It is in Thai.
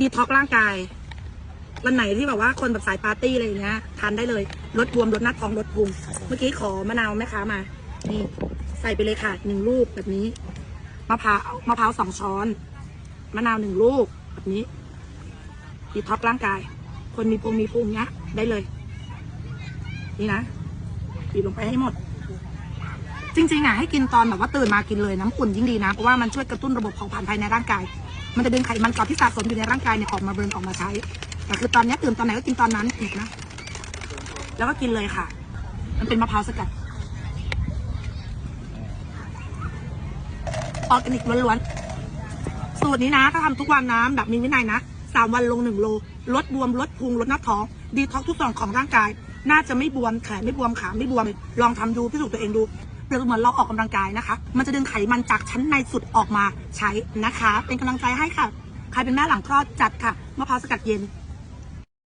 ดีท็อกร่างกาย วันไหนที่แบบว่าคนแบบสายปาร์ตี้อะไรอย่างเงี้ยทานได้เลยลดบวมลดหน้าท้องลดพุงเมื่อกี้ขอมะนาวแม่ค้ามา นี่ ใส่ไปเลยค่ะหนึ่งลูกแบบนี้มะพร้าวมะพร้าวสองช้อน มะนาวหนึ่งลูกแบบนี้ดีท็อกร่างกาย คนมีพุงมีพุงเนี้ย ได้เลย นี่นะบีบลงไปให้หมด จริงๆอะให้กินตอนแบบว่าตื่นมากินเลยน้ำอุ่นยิ่งดีนะ เพราะว่ามันช่วยกระตุ้นระบบเผาผลาญภายในร่างกาย มันจะดึงไขมันเก่าที่สะสมอยู่ในร่างกายเนี่ยออกมาเบิร์นออกมาใช้แต่คือตอนนี้ตื่นตอนไหนก็กินตอนนั้นอีกนะ แล้วก็กินเลยค่ะ มันเป็นมะพร้าวสกัดออร์แกนิกล้วนๆ สูตรนี้นะ ถ้าทำทุกวันนะแบบมีวินัยนะสามวันลงหนึ่งโล ลดบวม ลดพุง ลดหน้าท้อง ดีท็อกทุกส่วนของร่างกาย น่าจะไม่บวม แขนไม่บวม ขาไม่บวม ลองทำดูพิสูจน์ตัวเองดู เปรียบเสมือนเราออกกำลังกายนะคะ มันจะดึงไขมันจากชั้นในสุดออกมาใช้นะคะ เป็นกำลังใจให้ค่ะ ใครเป็นแม่หลังคลอดจัดค่ะมะพร้าวสกัดเย็น